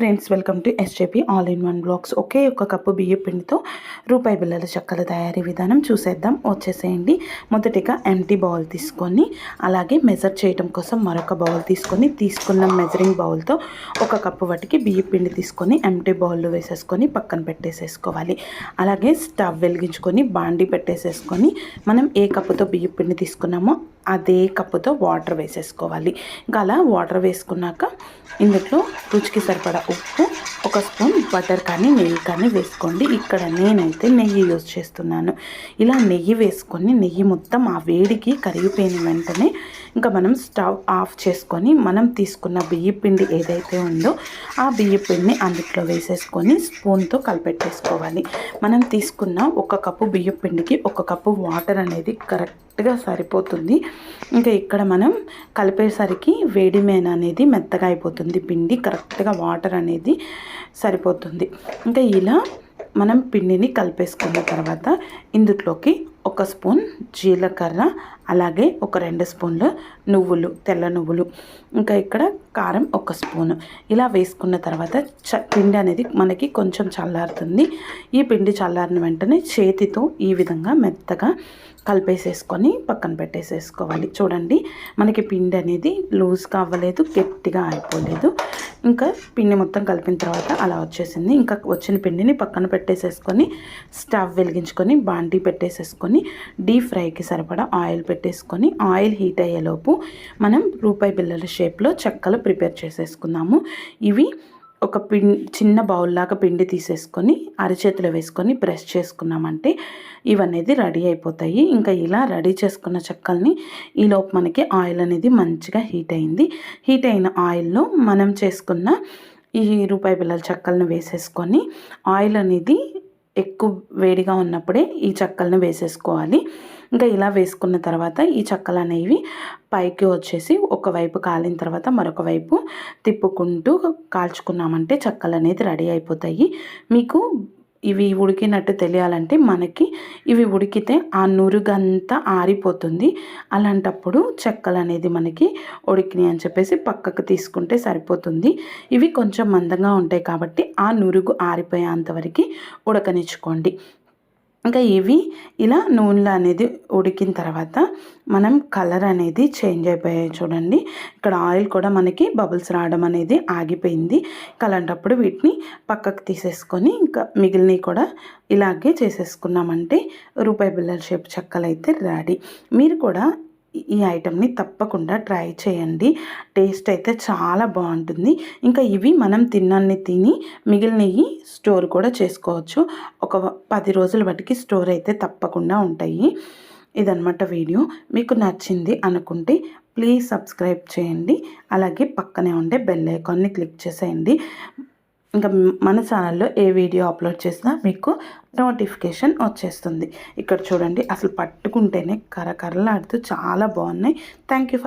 Friends welcome to SJP all in one blogs. ఒకే ఒక cup బియ్య పిండితో రూపాయి బిళ్ళల చెక్కల తయారీ విధానం చూసేద్దాం. వచ్చేసేయండి. మొదటిగా ఎంటీ బౌల్ తీసుకొని అలాగే మెజర్ చేయడం కోసం మరొక బౌల్ తీసుకొని తీసుకున్న మెజరింగ్ బౌల్తో ఒక కప్పు వాటికి బియ్య పిండి తీసుకొని ఎంటీ బౌల్లో వేసేసుకొని పక్కన పెట్టేసేసుకోవాలి. అలాగే స్టవ్ వెలిగించుకొని బాండి పెట్టేసేసుకొని మనం ఏ కప్పుతో బియ్య పిండి తీసుకున్నామో అదే కప్పుతో వాటర్ వేసేసుకోవాలి. ఇంకా అలా వాటర్ వేసుకున్నాక ఇందులో రుచికి సరిపడా ఉప్పు ఒక స్పూన్ బటర్ కానీ నెయ్యి కానీ వేసుకోండి. ఇక్కడ నేనైతే నెయ్యి యూజ్ చేస్తున్నాను. ఇలా నెయ్యి వేసుకొని నెయ్యి మొత్తం ఆ వేడికి కరిగిపోయిన వెంటనే ఇంకా మనం స్టవ్ ఆఫ్ చేసుకొని మనం తీసుకున్న బియ్య పిండి ఏదైతే ఉందో ఆ బియ్య పిండిని అందులో వేసేసుకొని స్పూన్తో కలిపెట్టేసుకోవాలి. మనం తీసుకున్న ఒక కప్పు బియ్య పిండికి ఒక కప్పు వాటర్ అనేది కరెక్ట్గా సరిపోతుంది. ఇంకా ఇక్కడ మనం కలిపేసరికి వేడి మేన అనేది మెత్తగా అయిపోతుంది. పిండి కరెక్ట్గా వాటర్ అనేది సరిపోతుంది. ఇంకా ఇలా మనం పిండిని కలిపేసుకున్న తర్వాత ఇందులోకి ఒక స్పూన్ జీలకర్ర అలాగే ఒక రెండు స్పూన్లు నువ్వులు తెల్ల నువ్వులు. ఇంకా ఇక్కడ కారం ఒక స్పూను. ఇలా వేసుకున్న తర్వాత చ పిండి అనేది మనకి కొంచెం చల్లారుతుంది. ఈ పిండి చల్లారిన వెంటనే చేతితో ఈ విధంగా మెత్తగా కలిపేసేసుకొని పక్కన పెట్టేసేసుకోవాలి. చూడండి మనకి పిండి అనేది లూజ్గా అవ్వలేదు గట్టిగా అయిపోలేదు. ఇంకా పిండి మొత్తం కలిపిన తర్వాత అలా వచ్చేసింది. ఇంకా వచ్చిన పిండిని పక్కన పెట్టేసేసుకొని స్టవ్ వెలిగించుకొని బాండీ పెట్టేసేసుకొని డీప్ ఫ్రైకి సరిపడా ఆయిల్ పెట్టి పెట్టేసుకొని ఆయిల్ హీట్ అయ్యేలోపు మనం రూపాయి బిల్లల షేప్లో చెక్కలు ప్రిపేర్ చేసేసుకుందాము. ఇవి ఒక పిండి చిన్న బౌల్ లాగా పిండి తీసేసుకొని అరచేతిలో వేసుకొని ప్రెస్ చేసుకున్నామంటే ఇవనేది రెడీ అయిపోతాయి. ఇంకా ఇలా రెడీ చేసుకున్న చెక్కల్ని ఈలోపు మనకి ఆయిల్ అనేది మంచిగా హీట్ అయింది. హీట్ అయిన ఆయిల్లో మనం చేసుకున్న ఈ రూపాయి బిళ్ళల చెక్కలను వేసేసుకొని ఆయిల్ అనేది ఎక్కువ వేడిగా ఉన్నప్పుడే ఈ చెక్కలను వేసేసుకోవాలి. ఇంకా ఇలా వేసుకున్న తర్వాత ఈ చెక్కలు అనేవి పైకి వచ్చేసి ఒకవైపు కాలిన తర్వాత మరొక వైపు తిప్పుకుంటూ కాల్చుకున్నామంటే చెక్కలు అనేది రెడీ అయిపోతాయి. మీకు ఇవి ఉడికినట్టు తెలియాలంటే మనకి ఇవి ఉడికితే ఆ నురుగంతా ఆరిపోతుంది. అలాంటప్పుడు చెక్కలు అనేది మనకి ఉడికినాయి అని చెప్పేసి పక్కకు తీసుకుంటే సరిపోతుంది. ఇవి కొంచెం మందంగా ఉంటాయి కాబట్టి ఆ నురుగు ఆరిపోయేంతవరకు ఉడకనిచ్చుకోండి. ఇంకా ఇవి ఇలా నూనెలో అనేది ఉడికిన తర్వాత మనం కలర్ అనేది చేంజ్ అయిపోయాయి చూడండి. ఇక్కడ ఆయిల్ కూడా మనకి బబుల్స్ రావడం అనేది ఆగిపోయింది. అలాంటప్పుడు వీటిని పక్కకు తీసేసుకొని ఇంకా మిగిలినవి కూడా ఇలాగే చేసేసుకున్నామంటే రూపాయి బిల్లల షేప్ చెక్కలు అయితే రెడీ. మీరు కూడా ఈ ఐటెంని తప్పకుండా ట్రై చేయండి. టేస్ట్ అయితే చాలా బాగుంటుంది. ఇంకా ఇవి మనం తిన్నన్ని తిని మిగిలినవి స్టోర్ కూడా చేసుకోవచ్చు. ఒక పది రోజుల బట్టికి స్టోర్ అయితే తప్పకుండా ఉంటాయి. ఇదనమాట వీడియో. మీకు నచ్చింది అనుకుంటే ప్లీజ్ సబ్స్క్రైబ్ చేయండి. అలాగే పక్కనే ఉండే బెల్ ఐకాన్ని క్లిక్ చేసేయండి. ఇంకా మన ఛానల్లో ఏ వీడియో అప్లోడ్ చేసినా మీకు నోటిఫికేషన్ వచ్చేస్తుంది. ఇక్కడ చూడండి అసలు పట్టుకుంటేనే కరకరలాడుతూ చాలా బాగున్నాయి. Thank you